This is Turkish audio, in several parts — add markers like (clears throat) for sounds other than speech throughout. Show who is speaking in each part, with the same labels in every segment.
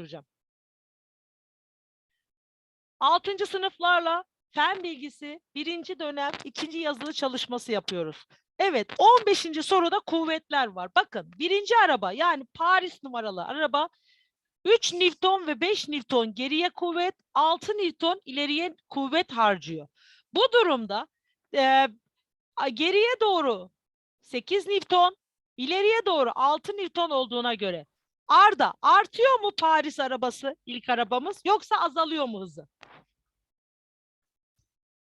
Speaker 1: çözdüreceğim. Altıncı sınıflarla fen bilgisi birinci dönem ikinci yazılı çalışması yapıyoruz. Evet 15. soruda kuvvetler var. Bakın birinci araba yani Paris numaralı araba 3 Newton ve 5 Newton geriye kuvvet, 6 Newton ileriye kuvvet harcıyor. Bu durumda a- geriye doğru 8 Newton, ileriye doğru 6 Newton olduğuna göre Arda artıyor mu Paris arabası ilk arabamız yoksa azalıyor mu hızı?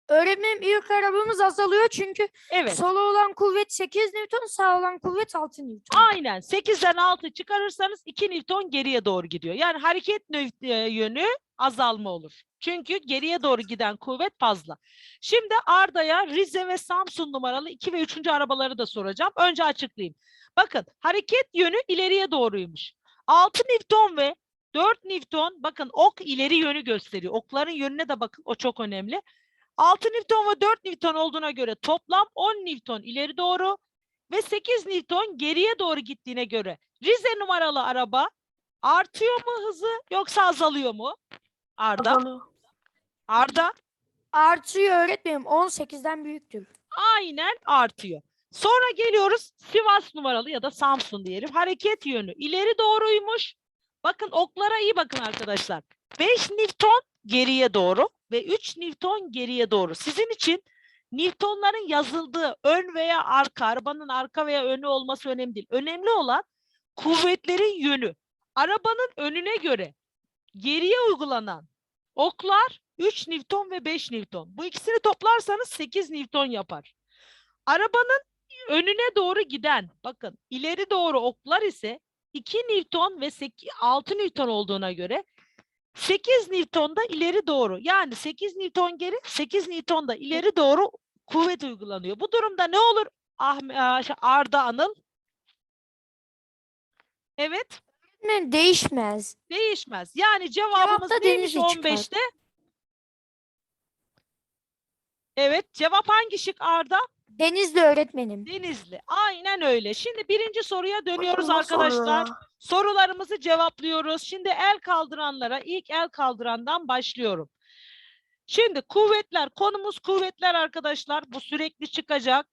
Speaker 2: Öğretmenim ilk arabamız azalıyor çünkü
Speaker 1: Evet.
Speaker 2: sola olan kuvvet 8 Newton, sağ olan kuvvet 6 Newton.
Speaker 1: Aynen 8'den 6 çıkarırsanız 2 Newton geriye doğru gidiyor. Yani hareket e, yönü azalma olur. Çünkü geriye doğru giden kuvvet fazla. Şimdi Arda'ya Rize ve Samsun numaralı 2 ve 3. arabaları da soracağım. Önce açıklayayım. Bakın hareket yönü ileriye doğruymuş. 6 Newton ve 4 Newton bakın ok ileri yönü gösteriyor. Okların yönüne de bakın o çok önemli. 6 Newton ve 4 Newton olduğuna göre toplam 10 Newton ileri doğru ve 8 Newton geriye doğru gittiğine göre Rize numaralı araba artıyor mu hızı yoksa azalıyor mu? Arda. Arda
Speaker 2: Artıyor öğretmenim 18'den büyüktür.
Speaker 1: aynen artıyor. Sonra geliyoruz Sivas numaralı ya da Samsun diyelim. Hareket yönü ileri doğruymuş. Bakın oklara iyi bakın arkadaşlar. 5 Newton geriye doğru ve 3 Newton geriye doğru. Sizin için Newtonların yazıldığı ön veya arka, arabanın arka veya önü olması önemli değil. Önemli olan kuvvetlerin yönü. Arabanın önüne göre geriye uygulanan oklar 3 Newton ve 5 Newton. Bu ikisini toplarsanız 8 Newton yapar. Arabanın önüne doğru giden, bakın ileri doğru oklar ise 2 Newton ve 8, 6 Newton olduğuna göre 8 Newton da ileri doğru. Yani 8 Newton geri, 8 Newton da ileri doğru kuvvet uygulanıyor. Bu durumda ne olur aa, şey, Arda Anıl? Evet,
Speaker 2: değişmez.
Speaker 1: değişmez. Yani cevabımız neymiş
Speaker 2: Denizli çıkar.
Speaker 1: 15'te? Evet, cevap hangi şık Arda?
Speaker 2: Denizli öğretmenim.
Speaker 1: Denizli. Aynen öyle. Şimdi birinci soruya dönüyoruz
Speaker 2: soru
Speaker 1: arkadaşlar.
Speaker 2: ya?
Speaker 1: Sorularımızı cevaplıyoruz. Şimdi el kaldıranlara ilk el kaldırandan başlıyorum. Şimdi kuvvetler, konumuz kuvvetler arkadaşlar. Bu sürekli çıkacak.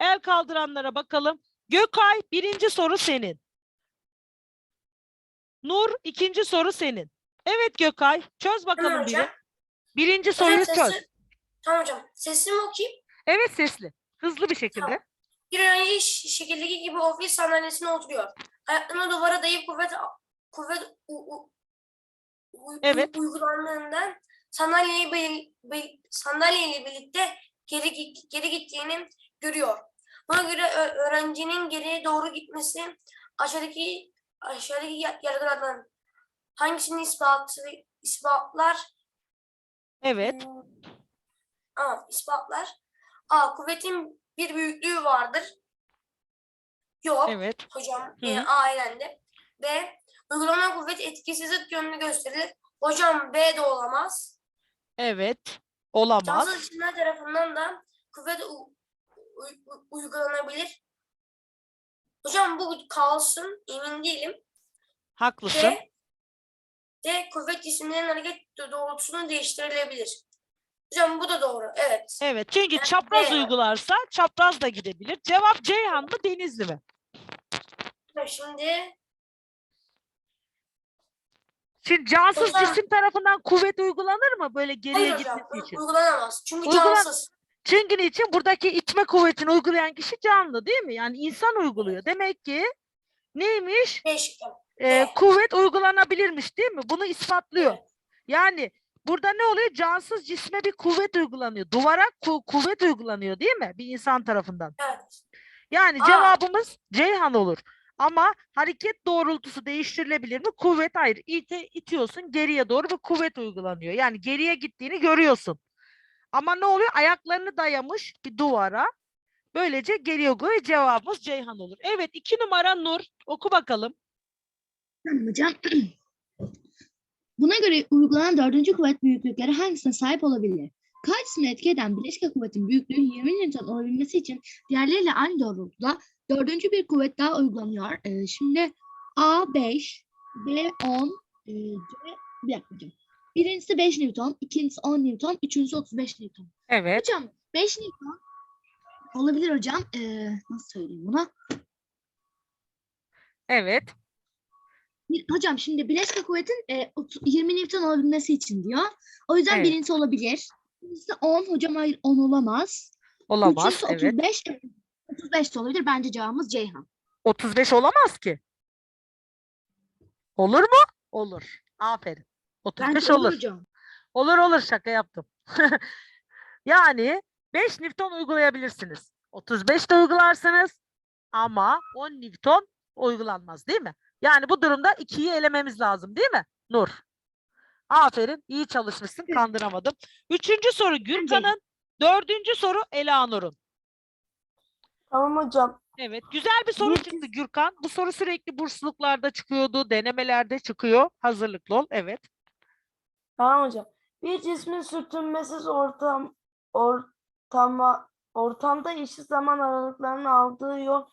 Speaker 1: El kaldıranlara bakalım. Gökay birinci soru senin. Nur ikinci soru senin. Evet Gökay çöz bakalım
Speaker 3: Tamam
Speaker 1: biri.
Speaker 3: hocam.
Speaker 1: Birinci
Speaker 3: Hocam
Speaker 1: soruyu çöz.
Speaker 3: sesi- Tamam hocam. Sesli mi okuyayım?
Speaker 1: Evet sesli. Hızlı bir şekilde.
Speaker 3: Bir öğrenci ş- şekildeki gibi ofis sandalyesine oturuyor. Ayaklarını duvara dayayıp kuvvet kuvvet u, u, u-
Speaker 1: Evet.
Speaker 3: uygulandığından sandalyeyi bel- bel- sandalyeyle birlikte geri geri gittiğini görüyor. Buna göre öğrencinin geriye doğru gitmesi aşağıdaki aşağıdaki ya- yargılardan hangisini ispatı ispatlar
Speaker 1: Evet.
Speaker 3: Hmm. A. ispatlar. A. Kuvvetin bir büyüklüğü vardır. Yok.
Speaker 1: Evet.
Speaker 3: Hocam
Speaker 1: Hı.
Speaker 3: e, A elendi. B. Uygulanan kuvvet etkisi zıt yönünü gösterir. Hocam B de olamaz.
Speaker 1: Evet. Olamaz.
Speaker 3: Cansız cisimler tarafından da kuvvet u- u- u- uygulanabilir. Hocam bu kalsın. Emin değilim.
Speaker 1: Haklısın.
Speaker 3: D. D. Kuvvet cisimlerin hareket doğrultusunu değiştirilebilir. Hocam bu da doğru. Evet.
Speaker 1: Evet çünkü çapraz
Speaker 3: B.
Speaker 1: uygularsa çapraz da gidebilir. Cevap Ceyhan mı Denizli mi?
Speaker 3: Şimdi
Speaker 1: Şimdi cansız
Speaker 3: Hocam-
Speaker 1: cisim tarafından kuvvet uygulanır mı böyle geriye
Speaker 3: hayır hocam
Speaker 1: gitmesi için?
Speaker 3: uygulanamaz. Çünkü
Speaker 1: Uygulan-
Speaker 3: cansız.
Speaker 1: Çünkü niçin? Buradaki itme kuvvetini uygulayan kişi canlı değil mi? Yani insan uyguluyor. Demek ki neymiş?
Speaker 3: Değişik.
Speaker 1: Ee,
Speaker 3: Evet.
Speaker 1: kuvvet uygulanabilirmiş değil mi? Bunu ispatlıyor.
Speaker 3: Evet.
Speaker 1: Yani burada ne oluyor? Cansız cisme bir kuvvet uygulanıyor. Duvara ku- kuvvet uygulanıyor değil mi? Bir insan tarafından.
Speaker 3: Evet.
Speaker 1: Yani
Speaker 3: Aa.
Speaker 1: cevabımız Ceyhan olur. Ama hareket doğrultusu değiştirilebilir mi? Kuvvet hayır. İte, itiyorsun geriye doğru ve kuvvet uygulanıyor. Yani geriye gittiğini görüyorsun. Ama ne oluyor? Ayaklarını dayamış bir duvara. Böylece geriye uyguluyor. Cevabımız Ceyhan olur. Evet iki numara Nur. Oku bakalım.
Speaker 4: Tamam hocam. (clears throat) Buna göre uygulanan dördüncü kuvvet büyüklükleri hangisine sahip olabilir? K cismini etki eden bileşke kuvvetin büyüklüğü 20 Newton olabilmesi için diğerleriyle aynı doğrultuda dördüncü bir kuvvet daha uygulanıyor. Ee, şimdi A 5, B 10, e, C, bir dakika. Birincisi 5 Newton, ikincisi 10 Newton, üçüncüsü 35 Newton.
Speaker 1: Evet.
Speaker 4: Hocam 5 Newton olabilir hocam. E, nasıl söyleyeyim buna?
Speaker 1: Evet.
Speaker 4: Hocam şimdi bileşke kuvvetin e, otu- 20 Newton olabilmesi için diyor. O yüzden
Speaker 1: Evet.
Speaker 4: birincisi olabilir. İkincisi 10. Hocam hayır 10 olamaz.
Speaker 1: Olamaz.
Speaker 4: Üçüncüsü
Speaker 1: Evet.
Speaker 4: 35. 35 de olabilir. Bence cevabımız Ceyhan.
Speaker 1: 35 olamaz ki. Olur mu? Olur. Aferin. 35
Speaker 4: Bence olur
Speaker 1: olur.
Speaker 4: hocam.
Speaker 1: Olur olur şaka yaptım. (laughs) yani 5 Newton uygulayabilirsiniz. 35 de uygularsınız ama 10 Newton uygulanmaz değil mi? Yani bu durumda 2'yi elememiz lazım değil mi? Nur. Aferin. iyi çalışmışsın. Kandıramadım. Üçüncü soru Gürkan'ın. Dördüncü soru Elanur'un.
Speaker 3: Tamam hocam.
Speaker 1: Evet. Güzel bir soru çıktı Gürkan. Bu soru sürekli bursluluklarda çıkıyordu. Denemelerde çıkıyor. Hazırlıklı ol. Evet.
Speaker 5: Tamam hocam. Bir cismin sürtünmesiz ortam ortama ortamda eşit zaman aralıklarını aldığı yol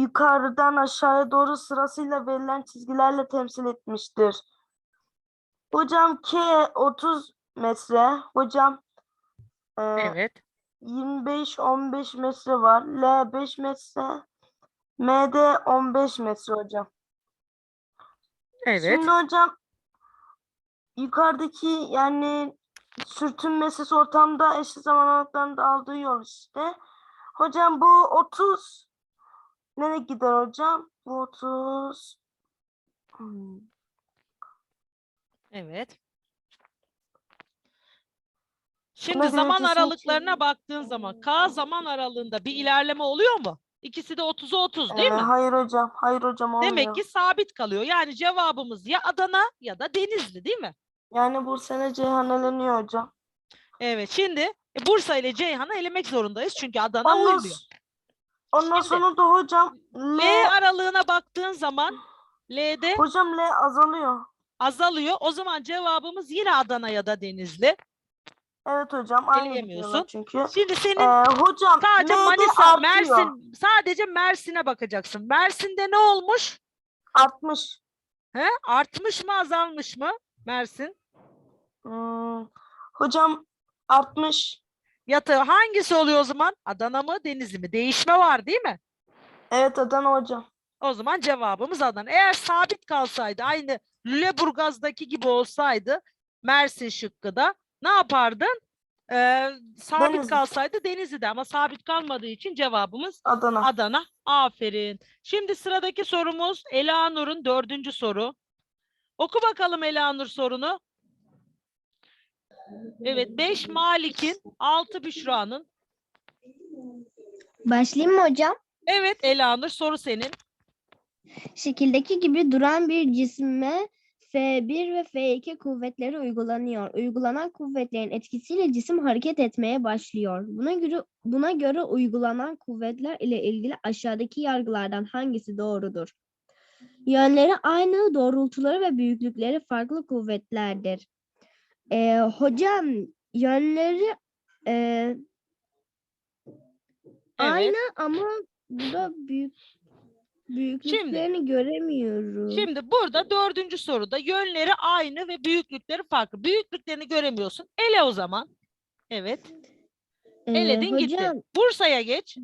Speaker 5: yukarıdan aşağıya doğru sırasıyla verilen çizgilerle temsil etmiştir. Hocam K 30 metre, hocam e,
Speaker 1: Evet.
Speaker 5: 25-15 metre var. L 5 metre, MD 15 metre hocam.
Speaker 1: Evet.
Speaker 5: Şimdi hocam yukarıdaki yani sürtünmesiz ortamda eşit zaman aralıklarında aldığı yol işte. Hocam bu 30 nereye gider hocam? Bu 30 hmm,
Speaker 1: Evet. Şimdi
Speaker 5: göre
Speaker 1: zaman aralıklarına
Speaker 5: çeviri-
Speaker 1: baktığın zaman K zaman aralığında bir ilerleme oluyor mu? İkisi de 30'a 30 değil
Speaker 5: ee,
Speaker 1: mi?
Speaker 5: hayır hocam. Hayır hocam olmuyor.
Speaker 1: Demek ki sabit kalıyor. Yani cevabımız ya Adana ya da Denizli değil mi?
Speaker 5: Yani bu sene Ceyhan eleniyor hocam.
Speaker 1: Evet şimdi Bursa ile Ceyhan'ı elemek zorundayız. Çünkü Adana
Speaker 5: Ondan,
Speaker 1: uymuyor.
Speaker 5: Ondan
Speaker 1: Şimdi,
Speaker 5: sonra da hocam L,
Speaker 1: L aralığına baktığın zaman L'de
Speaker 5: hocam L azalıyor.
Speaker 1: azalıyor. O zaman cevabımız yine Adana ya da Denizli.
Speaker 5: Evet hocam aynı
Speaker 1: Eleyemiyorsun.
Speaker 5: gidiyorlar çünkü.
Speaker 1: Şimdi senin
Speaker 5: Ee, hocam
Speaker 1: sadece
Speaker 5: L'de
Speaker 1: Manisa,
Speaker 5: artıyor.
Speaker 1: Mersin, sadece Mersin'e bakacaksın. Mersin'de ne olmuş?
Speaker 5: 60.
Speaker 1: He? Artmış mı azalmış mı Mersin?
Speaker 5: Hmm, hocam 60.
Speaker 1: Yatı hangisi oluyor o zaman? Adana mı Denizli mi? Değişme var değil mi?
Speaker 5: Evet Adana hocam.
Speaker 1: O zaman cevabımız Adana. Eğer sabit kalsaydı aynı Lüleburgaz'daki gibi olsaydı Mersin şıkkı da ne yapardın? Ee, sabit
Speaker 5: Denizli.
Speaker 1: kalsaydı Denizli'de ama sabit kalmadığı için cevabımız
Speaker 5: Adana.
Speaker 1: Adana. Aferin. Şimdi sıradaki sorumuz Elanur'un dördüncü soru. Oku bakalım Elanur sorunu. Evet 5 Malik'in 6 Büşra'nın.
Speaker 6: Başlayayım mı hocam?
Speaker 1: Evet Elanur soru senin.
Speaker 6: Şekildeki gibi duran bir cisme F1 ve F2 kuvvetleri uygulanıyor. Uygulanan kuvvetlerin etkisiyle cisim hareket etmeye başlıyor. Buna göre buna göre uygulanan kuvvetler ile ilgili aşağıdaki yargılardan hangisi doğrudur? Yönleri aynı, doğrultuları ve büyüklükleri farklı kuvvetlerdir. Ee, hocam yönleri e, aynı ama burada büyük büyüklüklerini göremiyorum.
Speaker 1: Şimdi burada dördüncü soruda yönleri aynı ve büyüklükleri farklı. Büyüklüklerini göremiyorsun. Ele o zaman. Evet.
Speaker 6: Ee,
Speaker 1: Eledin gitti.
Speaker 6: hocam
Speaker 1: Bursa'ya geç.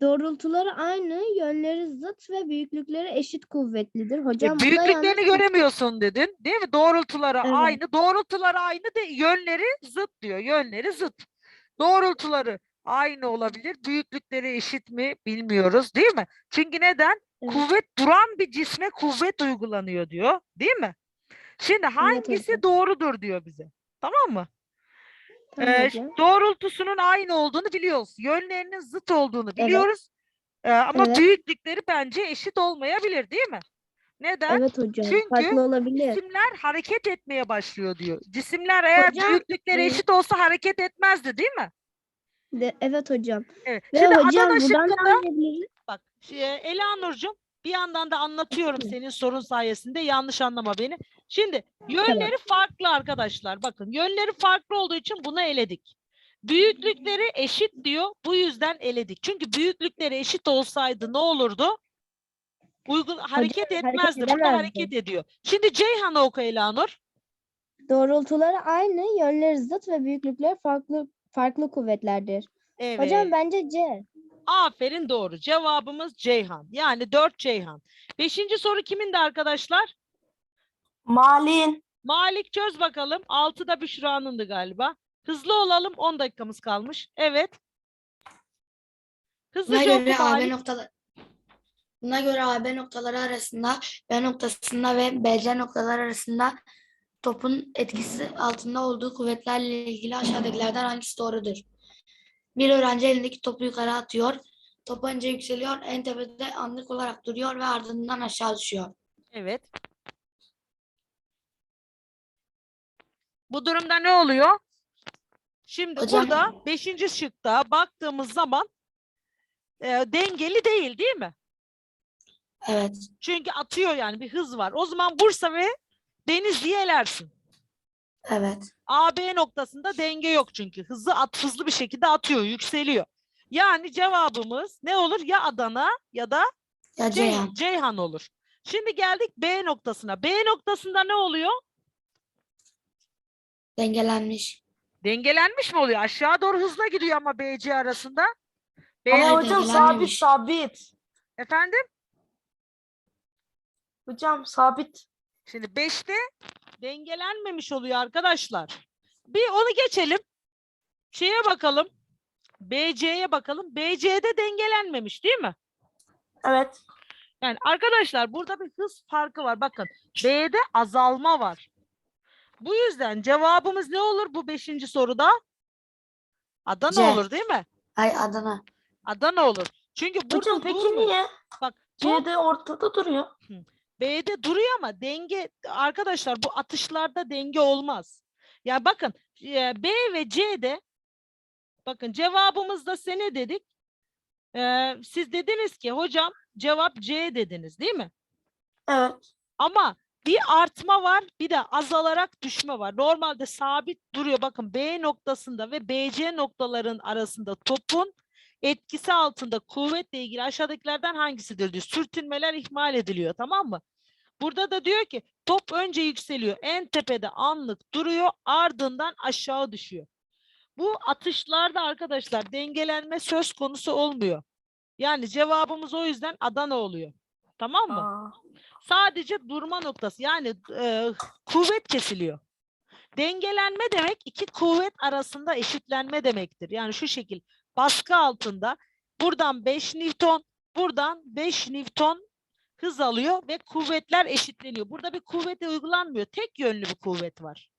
Speaker 6: Doğrultuları aynı, yönleri zıt ve büyüklükleri eşit kuvvetlidir.
Speaker 1: E,
Speaker 6: Hocam da
Speaker 1: büyüklüklerini
Speaker 6: yanlış.
Speaker 1: göremiyorsun dedin. Değil mi? Doğrultuları
Speaker 6: Evet.
Speaker 1: aynı. Doğrultuları aynı de yönleri zıt diyor. Yönleri zıt. Doğrultuları aynı olabilir. Büyüklükleri eşit mi bilmiyoruz değil mi? Çünkü neden?
Speaker 6: Evet.
Speaker 1: Kuvvet duran bir cisme kuvvet uygulanıyor diyor. Değil mi? Şimdi hangisi
Speaker 6: hocam.
Speaker 1: doğrudur diyor bize. Tamam mı? Ee, doğrultusunun aynı olduğunu biliyoruz. Yönlerinin zıt olduğunu
Speaker 6: Evet.
Speaker 1: biliyoruz. Ee, ama
Speaker 6: Evet.
Speaker 1: büyüklükleri bence eşit olmayabilir değil mi? Neden?
Speaker 6: Evet hocam.
Speaker 1: çünkü
Speaker 6: Farklı olabilir.
Speaker 1: Cisimler hareket etmeye başlıyor diyor. Cisimler eğer
Speaker 6: Hocam,
Speaker 1: büyüklükleri
Speaker 6: e,
Speaker 1: eşit olsa hareket etmezdi değil mi?
Speaker 6: De, evet hocam.
Speaker 1: Evet.
Speaker 6: Ve
Speaker 1: Şimdi
Speaker 6: hocam
Speaker 1: Adana
Speaker 6: buradan
Speaker 1: şıkkında bak şey, Elanur'cum bir yandan da anlatıyorum senin sorun sayesinde yanlış anlama beni. Şimdi yönleri farklı arkadaşlar. Bakın yönleri farklı olduğu için bunu eledik. Büyüklükleri eşit diyor. Bu yüzden eledik. Çünkü büyüklükleri eşit olsaydı ne olurdu? Uygun hareket
Speaker 6: hareket
Speaker 1: etmezdi. Burada
Speaker 6: edemezdi.
Speaker 1: hareket ediyor. Şimdi Ceyhan'ı oku Elanur.
Speaker 6: Doğrultuları aynı, yönleri zıt ve büyüklükleri farklı farklı kuvvetlerdir.
Speaker 1: Evet.
Speaker 6: Hocam bence C.
Speaker 1: Aferin doğru. Cevabımız Ceyhan. Yani 4 Ceyhan. Beşinci soru kimindi arkadaşlar?
Speaker 5: Malin.
Speaker 1: Malik çöz bakalım. 6'da Büşra'nındı galiba. Hızlı olalım. 10 dakikamız kalmış. Evet.
Speaker 7: Buna
Speaker 1: oku
Speaker 7: göre AB
Speaker 1: Malik.
Speaker 7: noktaları Buna göre AB noktaları arasında B noktasında ve BC noktaları arasında topun etkisi altında olduğu kuvvetlerle ilgili aşağıdakilerden hangisi doğrudur? Bir öğrenci elindeki topu yukarı atıyor. Top önce yükseliyor, en tepede anlık olarak duruyor ve ardından aşağı düşüyor.
Speaker 1: Evet. Bu durumda ne oluyor? Şimdi
Speaker 7: Hocam-
Speaker 1: burada 5. şıkta baktığımız zaman e, dengeli değil değil mi?
Speaker 7: Evet,
Speaker 1: Çünkü atıyor yani bir hız var. O zaman Bursa ve Denizli'yi elersin.
Speaker 7: evet.
Speaker 1: AB noktasında denge yok çünkü. Hızlı at hızlı bir şekilde atıyor, yükseliyor. Yani cevabımız ne olur? Ya Adana ya da
Speaker 7: Ya
Speaker 1: Cey-
Speaker 7: Ceyhan.
Speaker 1: Ceyhan olur. Şimdi geldik B noktasına. B noktasında ne oluyor?
Speaker 7: Dengelenmiş.
Speaker 1: Dengelenmiş mi oluyor? Aşağı doğru hızla gidiyor ama BC arasında. B
Speaker 5: Ama hocam sabit
Speaker 7: dengelenmemiş.
Speaker 5: sabit.
Speaker 1: Efendim?
Speaker 5: Hocam sabit.
Speaker 1: Şimdi 5'te dengelenmemiş oluyor arkadaşlar. Bir onu geçelim. Şeye bakalım. BC'ye bakalım. BC'de dengelenmemiş değil mi?
Speaker 5: Evet.
Speaker 1: Yani arkadaşlar burada bir hız farkı var. Bakın B'de azalma var. Bu yüzden cevabımız ne olur bu beşinci soruda? Adana
Speaker 7: C.
Speaker 1: olur değil mi?
Speaker 7: Ay Adana.
Speaker 1: Adana olur. Çünkü burada
Speaker 5: Hocam peki
Speaker 1: durmuyor.
Speaker 5: niye?
Speaker 1: Bak
Speaker 5: C'de ortada duruyor.
Speaker 1: B'de duruyor ama denge arkadaşlar bu atışlarda denge olmaz. Ya bakın e, B ve C'de bakın cevabımızda sene dedik. Ee, siz dediniz ki hocam cevap C dediniz değil mi?
Speaker 5: Evet.
Speaker 1: Ama bir artma var bir de azalarak düşme var. Normalde sabit duruyor. Bakın B noktasında ve BC noktaların arasında topun etkisi altında kuvvetle ilgili aşağıdakilerden hangisidir diyor. Sürtünmeler ihmal ediliyor tamam mı? Burada da diyor ki top önce yükseliyor. En tepede anlık duruyor ardından aşağı düşüyor. Bu atışlarda arkadaşlar dengelenme söz konusu olmuyor. Yani cevabımız o yüzden Adana oluyor. Tamam mı?
Speaker 5: Aa,
Speaker 1: Sadece durma noktası yani e, kuvvet kesiliyor. Dengelenme demek iki kuvvet arasında eşitlenme demektir. Yani şu şekil baskı altında buradan 5 Newton, buradan 5 Newton hız alıyor ve kuvvetler eşitleniyor. Burada bir kuvvet uygulanmıyor. Tek yönlü bir kuvvet var.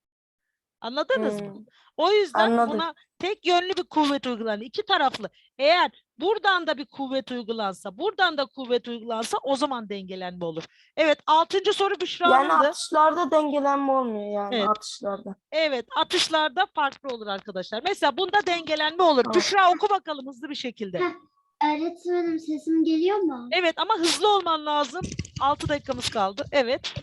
Speaker 1: Anladınız mı?
Speaker 5: hmm.
Speaker 1: O yüzden
Speaker 5: Anladık.
Speaker 1: buna tek yönlü bir kuvvet uygulanıyor. İki taraflı. Eğer buradan da bir kuvvet uygulansa, buradan da kuvvet uygulansa o zaman dengelenme olur. Evet, altıncı soru
Speaker 5: Yani
Speaker 1: Büşra'nındı.
Speaker 5: atışlarda dengelenme olmuyor yani
Speaker 1: Evet.
Speaker 5: atışlarda.
Speaker 1: Evet, atışlarda farklı olur arkadaşlar. Mesela bunda dengelenme olur.
Speaker 5: Tamam.
Speaker 1: Büşra oku bakalım hızlı bir şekilde.
Speaker 8: Öğretmenim sesim geliyor mu?
Speaker 1: Evet ama hızlı olman lazım. 6 dakikamız kaldı. Evet.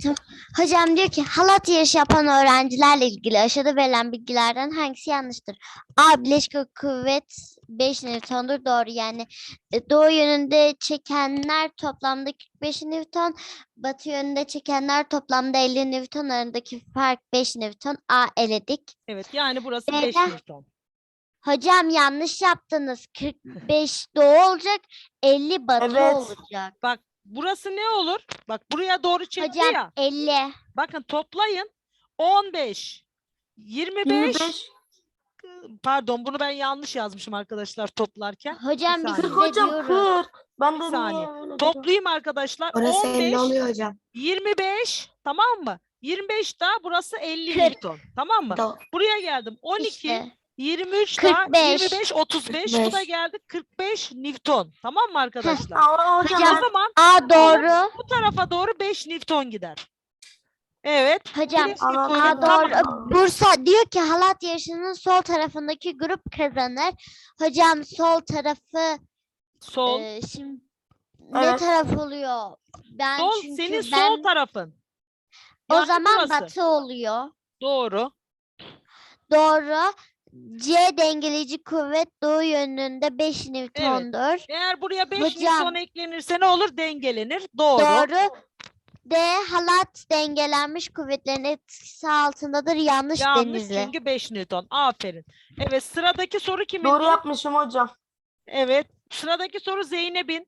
Speaker 8: Hocam diyor ki halat yarışı yapan öğrencilerle ilgili aşağıda verilen bilgilerden hangisi yanlıştır? A. Bileşik kuvvet 5 Newton'dur. Doğru yani. e, Doğu yönünde çekenler toplamda 45 Newton. Batı yönünde çekenler toplamda 50 Newton. Arasındaki fark 5 Newton. A eledik.
Speaker 1: Evet yani burası
Speaker 8: B'de-
Speaker 1: 5 Newton.
Speaker 8: Hocam yanlış yaptınız. 45 doğu olacak. 50 batı
Speaker 5: Evet.
Speaker 8: olacak.
Speaker 1: Bak burası ne olur? Bak buraya doğru çekti
Speaker 8: Hocam
Speaker 1: ya.
Speaker 8: 50.
Speaker 1: Bakın toplayın. 15, 25,
Speaker 5: 25.
Speaker 1: pardon bunu ben yanlış yazmışım arkadaşlar toplarken.
Speaker 8: Hocam biz
Speaker 1: saniye.
Speaker 8: size
Speaker 5: 40 hocam
Speaker 8: diyoruz.
Speaker 5: 40. Ben
Speaker 1: Bir
Speaker 5: de niye
Speaker 1: saniye.
Speaker 5: öyle dedim?
Speaker 1: Toplayayım arkadaşlar.
Speaker 7: Orası
Speaker 1: 15,
Speaker 7: 50 oluyor hocam.
Speaker 1: 25 tamam mı? 25 daha burası 50
Speaker 8: Kırk.
Speaker 1: Newton. Tamam mı?
Speaker 7: Do-
Speaker 1: Buraya geldim. 12,
Speaker 8: İşte.
Speaker 1: 23 daha
Speaker 8: 45.
Speaker 1: 25, 35. Bu da
Speaker 7: 45.
Speaker 1: geldi 45 Newton. Tamam mı arkadaşlar?
Speaker 5: Aa, hocam,
Speaker 1: o zaman
Speaker 8: A doğru.
Speaker 1: bu tarafa doğru 5 Newton gider. Evet.
Speaker 8: Hocam
Speaker 5: Ama-
Speaker 8: A
Speaker 1: tamam.
Speaker 8: doğru. Bursa diyor ki halat yarışının sol tarafındaki grup kazanır. Hocam sol tarafı
Speaker 1: Sol.
Speaker 8: e, şimdi ne
Speaker 5: Evet.
Speaker 8: taraf oluyor? Ben
Speaker 1: sol
Speaker 8: çünkü
Speaker 1: senin
Speaker 8: ben
Speaker 1: sol tarafın.
Speaker 8: o
Speaker 1: Yani
Speaker 8: zaman
Speaker 1: burası.
Speaker 8: batı oluyor.
Speaker 1: Doğru.
Speaker 8: Doğru. C dengeleyici kuvvet doğu yönünde 5 Newton'dur.
Speaker 1: Eğer buraya 5
Speaker 8: Hocam.
Speaker 1: Newton eklenirse ne olur? Dengelenir. Doğru.
Speaker 8: Doğru. D halat dengelenmiş kuvvetlerin etkisi altındadır. Yanlış,
Speaker 1: Yanlış
Speaker 8: Denizli.
Speaker 1: çünkü 5 Newton. Aferin. Evet sıradaki soru kimin?
Speaker 5: Doğru yapmışım hocam.
Speaker 1: Evet. Sıradaki soru Zeynep'in.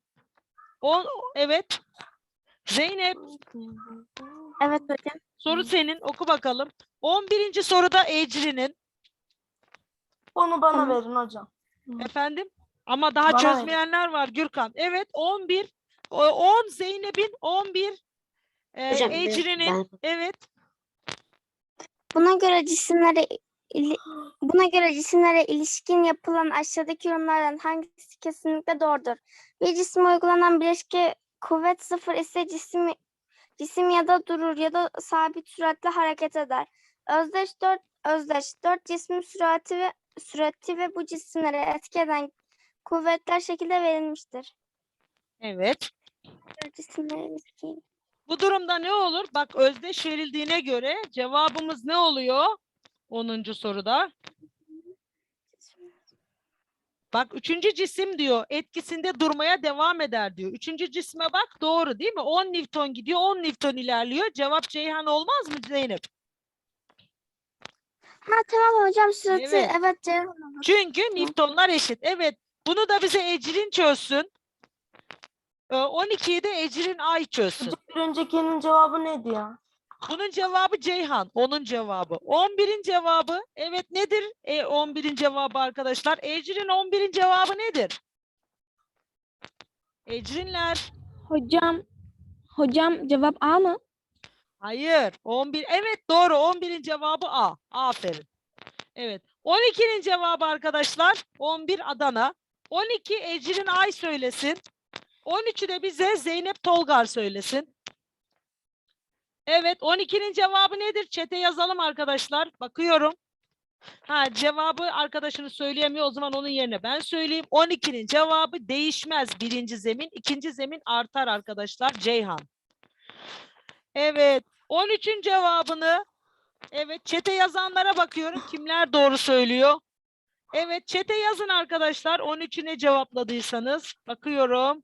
Speaker 1: O, evet. Zeynep
Speaker 2: Evet hocam.
Speaker 1: soru senin. Oku bakalım. 11. soruda Ecrin'in.
Speaker 5: Onu bana
Speaker 2: Tamam.
Speaker 5: verin hocam.
Speaker 1: Efendim? Ama daha
Speaker 5: Bana verin.
Speaker 1: çözmeyenler var Gürkan. Evet 11. o- 10 Zeynep'in 11. e,
Speaker 9: Hocam, ben-
Speaker 1: Ecrin'in. Evet.
Speaker 10: Buna göre cisimlere ili- buna göre cisimlere ilişkin yapılan aşağıdaki yorumlardan hangisi kesinlikle doğrudur? Bir cisme uygulanan bileşke kuvvet sıfır ise cisim cisim ya da durur ya da sabit süratle hareket eder. Özdeş dört özdeş dört cismin sürati ve sürati ve bu cisimlere etki eden kuvvetler şekilde verilmiştir.
Speaker 1: Evet.
Speaker 10: Cisimlere.
Speaker 1: Bu durumda ne olur? Bak özdeş verildiğine göre cevabımız ne oluyor? 10. soruda. Bak üçüncü cisim diyor etkisinde durmaya devam eder diyor. Üçüncü cisme bak doğru değil mi? 10 Newton gidiyor 10 Newton ilerliyor. Cevap Ceyhan olmaz mı Zeynep?
Speaker 10: Ha tamam hocam sürati
Speaker 1: Evet.
Speaker 10: evet.
Speaker 1: Çünkü Newtonlar eşit. Evet bunu da bize Ecrin çözsün. Ee, 12'yi de Ecrin Ay çözsün.
Speaker 5: Bir öncekinin cevabı neydi ya?
Speaker 1: Bunun cevabı Ceyhan. Onun cevabı. 11'in cevabı evet nedir? E, 11'in cevabı arkadaşlar. Ecrin 11'in cevabı nedir? Ecrinler.
Speaker 2: Hocam hocam cevap A mı?
Speaker 1: Hayır. 11. Evet doğru. 11'in cevabı A. Aferin. Evet. 12'nin cevabı arkadaşlar 11 Adana. 12 Ecrin Ay söylesin. 13'ü de bize Zeynep Tolgar söylesin. Evet 12'nin cevabı nedir? Çete yazalım arkadaşlar. Bakıyorum. Ha cevabı arkadaşınız söyleyemiyor. O zaman onun yerine ben söyleyeyim. 12'nin cevabı değişmez. Birinci zemin, ikinci zemin artar arkadaşlar. Ceyhan. Evet. 13'ün cevabını evet çete yazanlara bakıyorum. Kimler doğru söylüyor? Evet çete yazın arkadaşlar. 13'üne cevapladıysanız. Bakıyorum.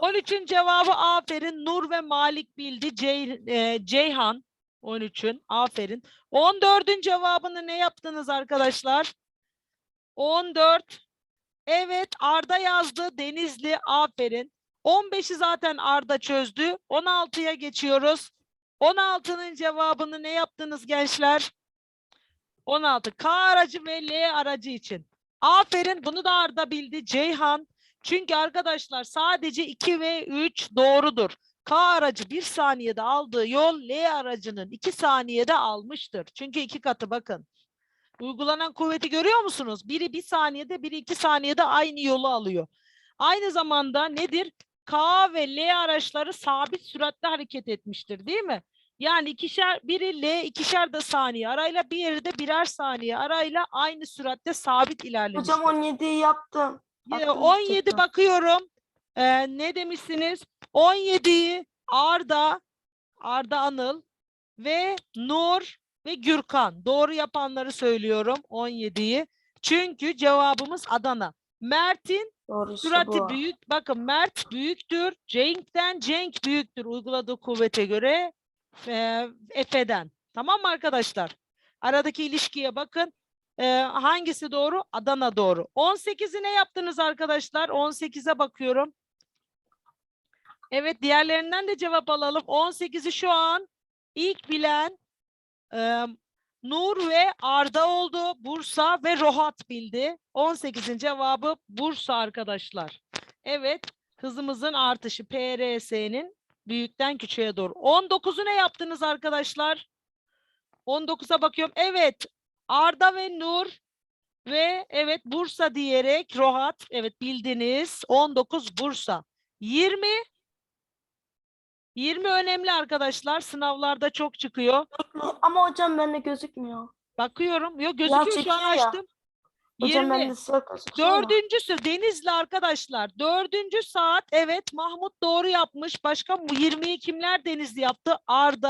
Speaker 1: 13'ün cevabı aferin. Nur ve Malik bildi. Cey, e, Ceyhan 13'ün. Aferin. 14'ün cevabını ne yaptınız arkadaşlar? 14. Evet Arda yazdı. Denizli. Aferin. 15'i zaten Arda çözdü. 16'ya geçiyoruz. 16'nın cevabını ne yaptınız gençler? 16. K aracı ve L aracı için. Aferin bunu da Arda bildi. Ceyhan. Çünkü arkadaşlar sadece 2 ve 3 doğrudur. K aracı 1 saniyede aldığı yol L aracının 2 saniyede almıştır. Çünkü iki katı bakın. Uygulanan kuvveti görüyor musunuz? Biri 1 saniyede, biri 2 saniyede aynı yolu alıyor. Aynı zamanda nedir? K ve L araçları sabit süratle hareket etmiştir değil mi? Yani ikişer, biri L ikişer de saniye arayla, diğeri de birer saniye arayla aynı süratte sabit ilerlemiştir.
Speaker 5: Hocam 17'yi yaptım. Aklım
Speaker 1: 17
Speaker 5: çıktı.
Speaker 1: bakıyorum. Ee, ne demişsiniz? 17'yi Arda, Arda Anıl ve Nur ve Gürkan. Doğru yapanları söylüyorum 17'yi. Çünkü cevabımız Adana. Mert'in
Speaker 5: Doğru işte
Speaker 1: sürati
Speaker 5: bu.
Speaker 1: büyük. Bakın Mert büyüktür. Cenk'ten Cenk büyüktür uyguladığı kuvvete göre e, Efe'den. Tamam mı arkadaşlar? Aradaki ilişkiye bakın. Ee, hangisi doğru? Adana doğru. 18'i ne yaptınız arkadaşlar? 18'e bakıyorum. Evet diğerlerinden de cevap alalım. 18'i şu an ilk bilen e, Nur ve Arda oldu. Bursa ve Rohat bildi. 18'in cevabı Bursa arkadaşlar. Evet hızımızın artışı PRS'nin büyükten küçüğe doğru. 19'u ne yaptınız arkadaşlar? 19'a bakıyorum. Evet Arda ve Nur ve evet Bursa diyerek Rohat evet bildiniz. 19 Bursa. 20 20 önemli arkadaşlar. Sınavlarda çok çıkıyor.
Speaker 5: Ama hocam bende gözükmüyor.
Speaker 1: Bakıyorum. Yok gözüküyor şu an
Speaker 5: ya.
Speaker 1: açtım.
Speaker 5: Hocam
Speaker 1: 20.
Speaker 5: bende sıra gözüküyor. ama.
Speaker 1: Dördüncüsü Denizli arkadaşlar. Dördüncü saat evet Mahmut doğru yapmış. Başka 20'yi kimler Denizli yaptı? Arda.